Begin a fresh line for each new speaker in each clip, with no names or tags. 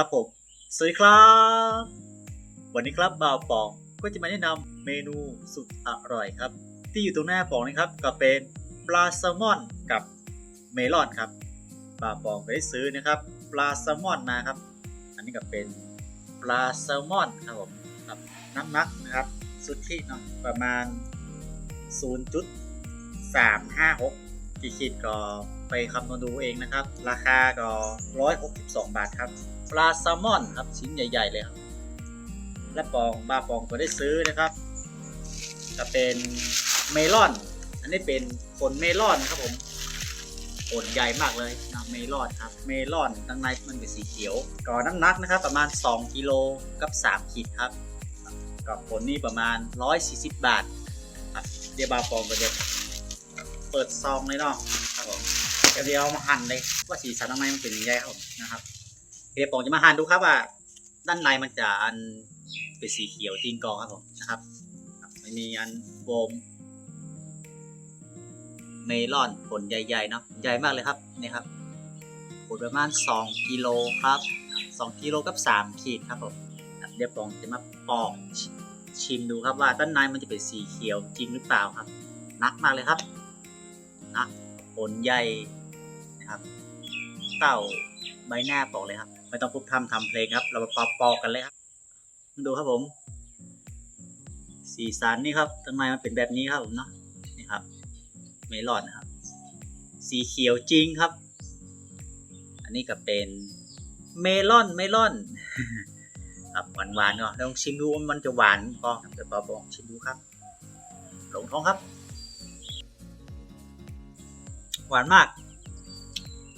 ครับผม สวัสดีครับ วันนี้ครับบ่าวปองก็จะมาแนะนำเมนูสุดอร่อยครับ ที่อยู่ตรงหน้าปองนะครับก็เป็นปลาแซลมอนกับเมลอนครับบ่าวปองได้ซื้อนะครับปลาแซลมอนมาครับ อันนี้ก็เป็นปลาแซลมอนครับผมครับน้ำหนักนะครับสุทธิเนาะประมาณ 0.356กี่ขีดก็ไปคำนวณดูเองนะครับ ราคาก็ 162 บาทครับ ปลาแซลมอนครับชิ้นใหญ่ ๆ เลยครับและปองบาปองก็ได้ซื้อนะครับ จะเป็นเมลอน อันนี้เป็นผลเมลอนครับผมผลใหญ่มากเลยนะเมลอนครับ เมลอนข้างในมันเป็นสีเขียวก็น้ำหนักนะครับ ประมาณ 2กิโลกับ 3 ขีดครับก็ผลนี้ประมาณ 140 บาทครับเดี๋ยวบาปองก็จะเปิดซองเลยเนาะครับผมเดี๋ยวเดี๋ยวเอามาหั่นเลยว่าสีสันข้างในมันเป็นยังไงครับผมนะครับ เดี๋ยวผมจะมาหั่นดูครับว่า ด้านในมันจะอันเป็นสีเขียวจริงกองครับผมนะครับมันมีอันโฟมเมลอนผลใหญ่ๆเนาะใหญ่มากเลยครับนี่ครับผลประมาณ 2 กิโลครับ 2 กิโลกับ 3 ขีดครับผมเดี๋ยวผมจะมาปอกชิมดูครับว่าด้านในมันจะเป็นสีเขียวจริงหรือเปล่าครับ นักมากเลยครับนักผลใหญ่นะครับ เต่าใบหน้าปอกเลยครับ ไม่ต้องพูดทำทำเพลงครับ เรามาปอกปอกันเลยครับ ดูครับผม สีสันนี่ครับทำไมมันเป็นแบบนี้ครับผมเนาะนี่ครับ เมลอนนะครับ สีเขียวจริงครับ อันนี้ก็เป็นเมลอนเมลอนครับหวานหวานๆเนาะลองชิมดูว่ามันจะหวานก็เดี๋ยวปอบอกชิมดูครับ หลงท้องครับ หวานมาก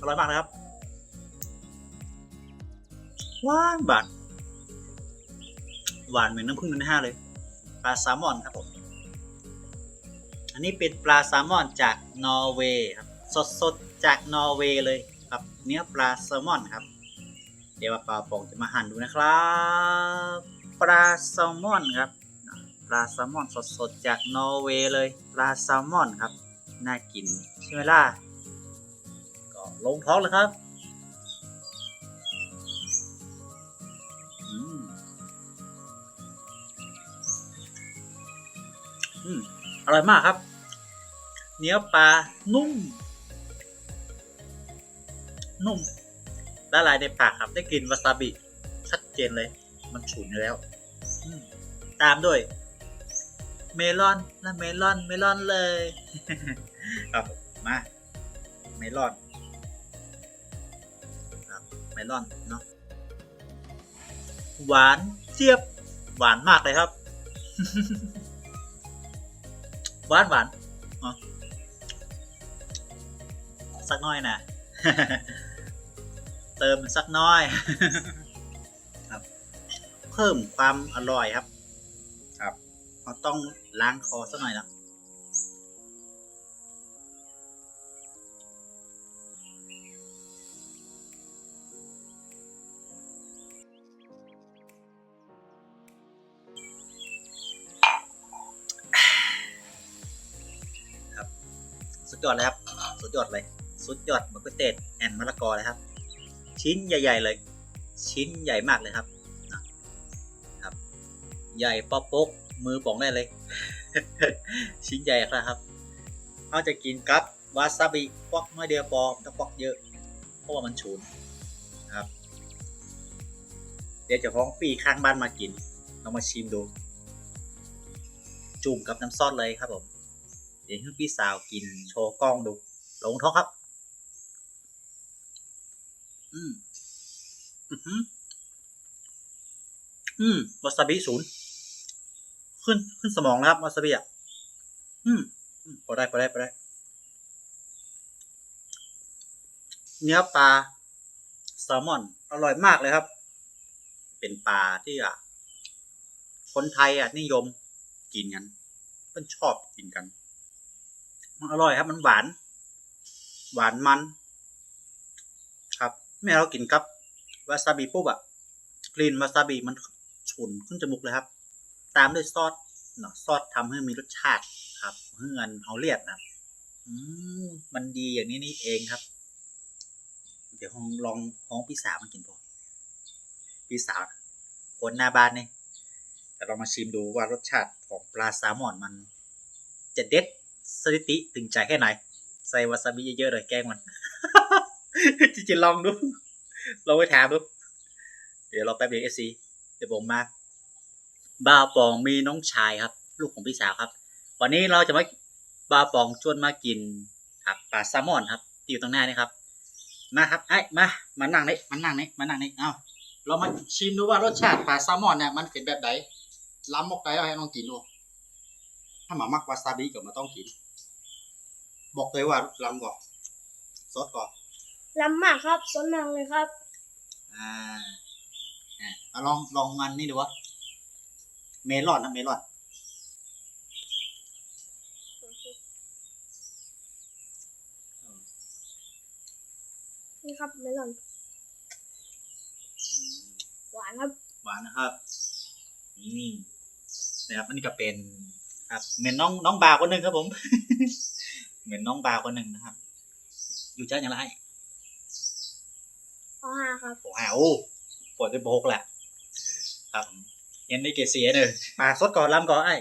อร่อยมากนะครับ หวานบานหวานเหมือนน้ำผึ้งนันห้าเลย ปลาแซลมอนครับผม อันนี้เป็นปลาแซลมอนจากนอร์เวย์ครับสดๆจากนอร์เวย์เลยครับเนื้อปลาแซลมอนครับ เดี๋ยวปลาปองจะมาหั่นดูนะครับ ปลาแซลมอนครับ ปลาแซลมอนสดๆจากนอร์เวย์เลย ปลาแซลมอนครับ น่ากินใช่ไหมล่ะ ก็ลงท้องเลยครับ อืมอร่อยมากครับ เนื้อปลานุ่ม นุ่มละลายในปากครับ ได้กลิ่นวาซาบิชัดเจนเลย มันฉุนอยู่แล้ว ตามด้วย เมลอนและเมลอนเมลอนเลยครับผมมาเมลอนครับเมลอนเนาะหวานเจี๊ยบหวานมากเลยครับ หวานหวานอ๋อสักหน้อยนะเติมสักน้อยครับ เพิ่มความอร่อยครับ ครับเราต้องล้างคอสักหน่อยนะ ยอดเลยครับสุดยอดเลยสุดยอดมะเขือเทศแอนมะละกอเลยครับ ชิ้นใหญ่ ๆ เลย ชิ้นใหญ่มากเลยครับนะครับ ใหญ่ป๊อปป๊กมือป๋องได้เลย ชิ้นใหญ่ครับเขาจะกินกับวาซาบิปอกน้อยเดียวพอม่ต้องปอกเยอะ เพราะว่ามันฉุนนะครับ เดี๋ยวจะพ้องปีข้างบ้านมากินลองมาชิมดู จุ่มกับน้ำซอสเลยครับผม เดี๋ยวให้พี่สาวกินโชว์กล้องดู ลงท้องครับ อืมอือหืออืมวาซาบิศูนย์ขึ้นขึ้นสมองแล้วครับวาซาบิอะอืมอืมพอได้พอได้พอได้ เนื้อปลาแซลมอน อร่อยมากเลยครับ เป็นปลาที่อะ คนไทยอะนิยมกินกันเพื่อนชอบกินกัน มันอร่อยครับ มันหวาน หวานมัน ครับแม่เรากินกับวาซาบิปุ๊บอะกลิ่นวาซาบิมันฉุนขึ้นจมูกเลยครับ ตามด้วยซอสเนาะซอสทำให้มีรสชาติครับเฮือนเฮาเลียดนะอืมมันดีอย่างนี้นี่เองครับ เดี๋ยวลองลองห้องพี่สาวมากินพอพี่สาวคนหน้าบ้านนี่แต่เรามาชิมดูว่ารสชาติของปลาแซลมอนมันจะเด็ด ถิติถึงใจแค่ไหน ใส่วาซาบิเยอะๆเลยแกล้งมันจริงๆลองดูลองไปถามดูเดี๋ยวรอแป๊บเดียวเอซีเดี๋ยวผมมาบ้าปองมีน้องชายครับ ลูกของพี่สาวครับ วันนี้เราจะมาบ้าปองชวนมากินครับปลาแซลมอนครับที่อยู่ตรงหน้านี่ครับมาครับไอ้มามานั่งนี่มานั่งนี่มานั่งนี่เอาเรามาชิมดูว่ารสชาติปลาแซลมอนเนี่ยมันเป็นแบบไหนล้ำมกไก่เอาให้น้องกินดูถ้าหมามักวาซาบิก็มาต้องกิน บอกเลยว่าล้ำก่อนซดก่อน
ล้ำมากครับสนมากเลยครับ
อ่าอะเอาลองลองมันนี่ดูวะเมลอนนะเมลอน
นี่ครับเมลอน หวานครับ
หวานนะครับอืมนะครับอันนี้ก็เป็นครับเหมือนน้องน้องบาวคนหนึ่งครับผม เหมือนน้องบาวคนหนึ่งนะครับ อยู่เจ้าอย่างไร
ข้อห้าครับ
โอ้โหโอ้ปวดจะโบกแหละครับผมยันได้เกรดเสียเลยมาสดก่อนล้ำก่อนไอ้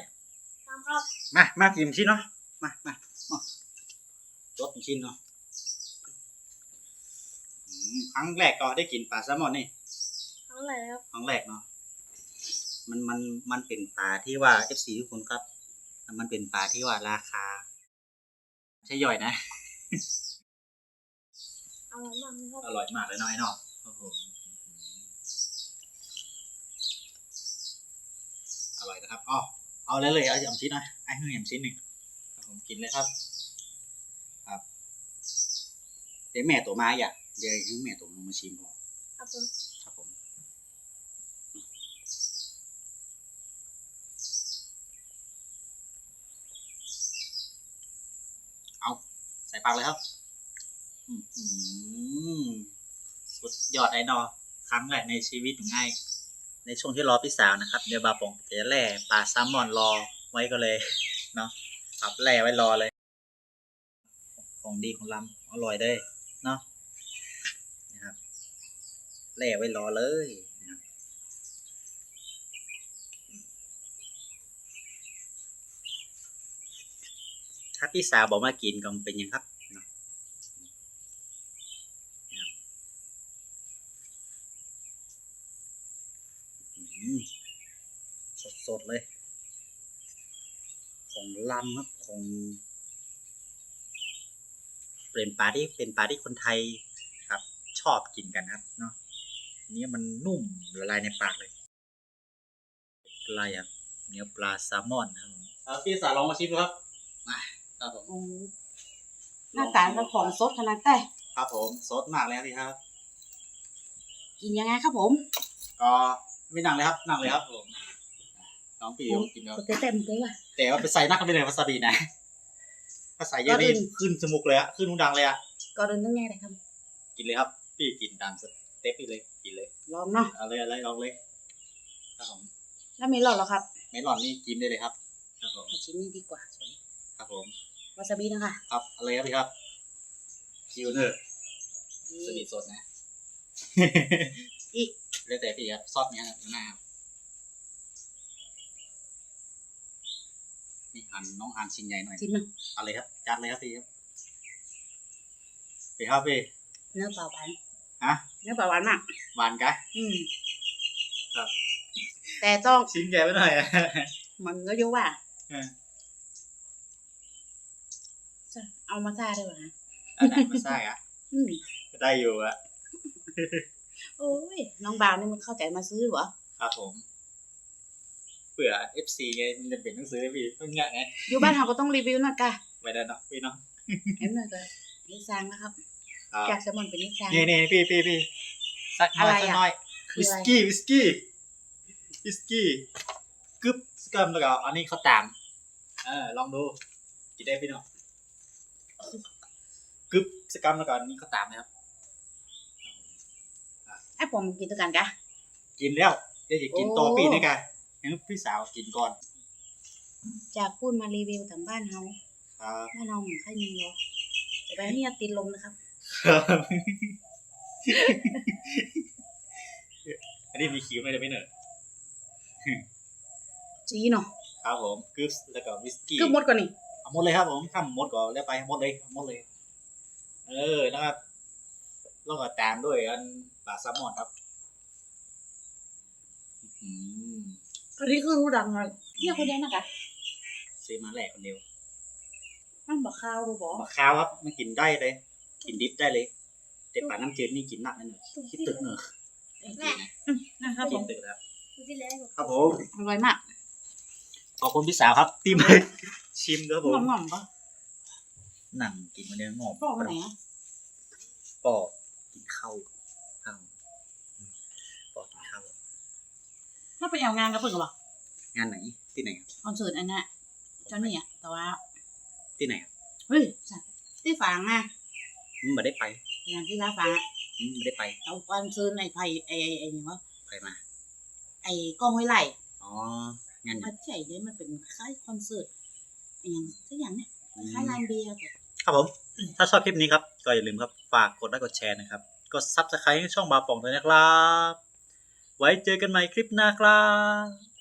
ตามครับ
มามากินชิ้นเนาะมามามาสดชิ้นเนาะอืมครั้งแรกก็ได้กินปลาแซลมอนนี่
ครั้งแรกครับ
ครั้งแรกเนาะมันมันมันเป็นปลาที่ว่า FC ทุกคนครับ มันเป็นปลาที่ว่าราคา ไม่ใช่ย่อยนะ
อร่อยมากเลยครับ
อร่อยมากเลยเนาะไอ้เนาะโอ้โหอร่อยนะครับอ๋อเอาเลยเลยเอายำชิ้นหน่อยไอ้เฮือยำชิ้นหนึ่งครับผมกินเลยครับ ครับ เดี๋ยวแม่ตัวมาอย่าเดี๋ยวให้แม่ตัวลงมาชิมพอ
ครับผม
ครับผมเอาใส่ปากเลยครับอือหือสุดยอดไอ้นอครั้งแรกในชีวิตของไอ้ในช่วงที่รอพี่สาวนะครับ เดี๋ยวบาปองจะแล่ปลาแซลมอนรอไว้ก็เลยเนาะครับแล่ไว้รอเลย ของดีของลำอร่อยเลยเนาะนะครับแล่ไว้รอเลยนะครับ ถ้าพี่สาวบอกมากินก็เป็นยังครับสดสดๆเลย ของลำครับของเป็นปลาที่เป็นปลาที่คนไทยครับ ชอบกินกันครับเนาะนี่มันนุ่มละลายในปากเลยปลาอย่างเนื้อปลาแซลมอนครับพี่สาลองมาชิมดูครับ ครับผม
โอ้หน้าตาเราของสดขนาดแต่
ครับผมสดมากเลยครับพี่ครับ
กินยังไงครับผม
ก็ไม่นั่งเลยครับนั่งเลยครับผม น้องพี่ยกกินครับ
เต็มเต็มเลยว่ะ
แต่ว่าไปใส่นักก็ไม่เลยวาซาบินะถ้าใส่เยอะนี่
ก่อนอื่น
ขึ้นจมูกเลยอะขึ้นหูดังเลยอะ
ก่อนอื่นต้องไงเลยครับ
กินเลยครับ พี่กินตามสเต็ปพี่เลย กินเลย
ลองเนาะ
เอาเลยเอาเลยลองเลย ครับผม
แล้วมีหลอดเหรอครับ
ไม่หลอนนี่กินได้เลยครับ ครับผม
เอาชิ้นนี้ดีกว่าสวย
ครับผม
วาซาบินะคะ
ครับเอาเลยครับพี่ครับคิวเนอร์
นี่
สนิทสดนะ
อีก
เรียกแต่พี่ครับซอสเนี้ยครับหน้าครับนี่หั่นน้องหั่นชิ้นใหญ่หน่อย
ชิ้นหนึง
เอาเลยครับจัดเลยครับพี่ครับพี่ครับพี่
เนื้อเปล่าหวาน
ฮะ
เนื้อเปล่าหวานมาก
หวานกะ
อืม
ครับ
แต่ต้อง
ชิ้นใหญ่ไปหน่อยอะ
มันก็เยอะว่า
เออ
เอามาซ่าด้วยวะฮะ
อันไหนมาใส่อะ
อืม
ได้อยู่อะ
โอ้ยน้องบาวนี่มันเข้าใจมาซื้อเหรอ
ครับผมเผื่อ FC ไงมันจะเป็นหนังสือให้พี่ต้องเงี้ยไง
อยู่บ้านเราก็ต้องรีวิวหน่อยกะ
ไว้ได้เนาะพี่เนาะ
เอ็มหน่อยก็นิซางนะครับ
ครับ
จากแซลมอนเป็นนิซาง
นี่นี่พี่พี่พี่สักหน่อย
อะไร
สัก
อะ
หน่อย
คือ
วิส
อะไร
กี้วิสกี้วิสกี้กึ๊บสกัมแล้วก็อันนี้เขาวตามเออลองดูกินได้พี่เนาะ กึ๊บสกัมแล้วก็อันนี้เขาวตามนะครับ
ไอ้ผมกินตัวกันกะ
กินแล้วเดี๋ยวจะกินต่อ
โอ้
ปีนี่กันงั้นพี่สาวกินก่อน
จากพูดมารีวิวถึงบ้านเฮา
ครับ
บ้านเราไม่ค่อยมีหรอกแต่ไปนี่ติดลมนะครับ
ครับอันนี้มีคิวไหมเดี๋ยวไม่เนอะ
จีเนาะ
ครับผมกึฟแล้วก็วิสกี้
คือหมดก่อนนี่
เอา หมดเลยครับผมทำหมดก่อนแล้วไปหมดเลยเอาหมดเลย เออแล้วก็แล้วก็ตามด้วยอันปลาแซลมอนครับอืม
อันนี้คือรู้ดังเลยเนี่ยคนเดียวนะคะ
ซื้อมาแหลกคนเดียว
มันบอกข้าวบ่บอก
มะขาวครับ มันกินได้เลย กินดิบได้เลย แต่ปลาน้ำจืดนี่กินหนักนั่นเนอะคิดตึกเนอะ
นะครับผ
กิน
ม
ตึกครับ
ดูที่แล้วครับ
ครับผม
อร่อยมาก
ขอบคุณพี่สาวครับที่มา ชิมด้วยผ
ง
ม
อมงอมๆปะ
หนังกินมาเนื้องอก
บอกมาไหนอะ
ปอกกินข้าวข้าวปอกกินข้าว
ถ้าไปเอางานกับเพิ่นก็บอก
งานไหนที่ไหนครับ
คอนเสิร์ตอันน่ะเจ้าเนี่ยแต่ว่า
ที่ไหนครับ
เฮ้ยสัตว์ที่ฝางอะ
อืมไม่ได้ไป
อย่างที่ร้านฝางอะ
อืมไม่ได้ไป
เอาคอนเสิร์ตไอ้ไผ่ไอ้ไอ้ไอ้นี่วะ
ไปมา
ไอ้กล้องห้วยไร่
อ๋องานไหน
มันใช่เลยมันเป็นคล้ายคอนเสิร์ตไอ้หยังสักอย่างเนี่ยคล้ายลานเบียร์แบบ
ครับผม ถ้าชอบคลิปนี้ครับ ก็อย่าลืมครับ ฝากกดไลค์กดแชร์นะครับ กดซับสไครต์ให้ช่องบาปองด้วยนะครับ ไว้เจอกันใหม่คลิปหน้าครับ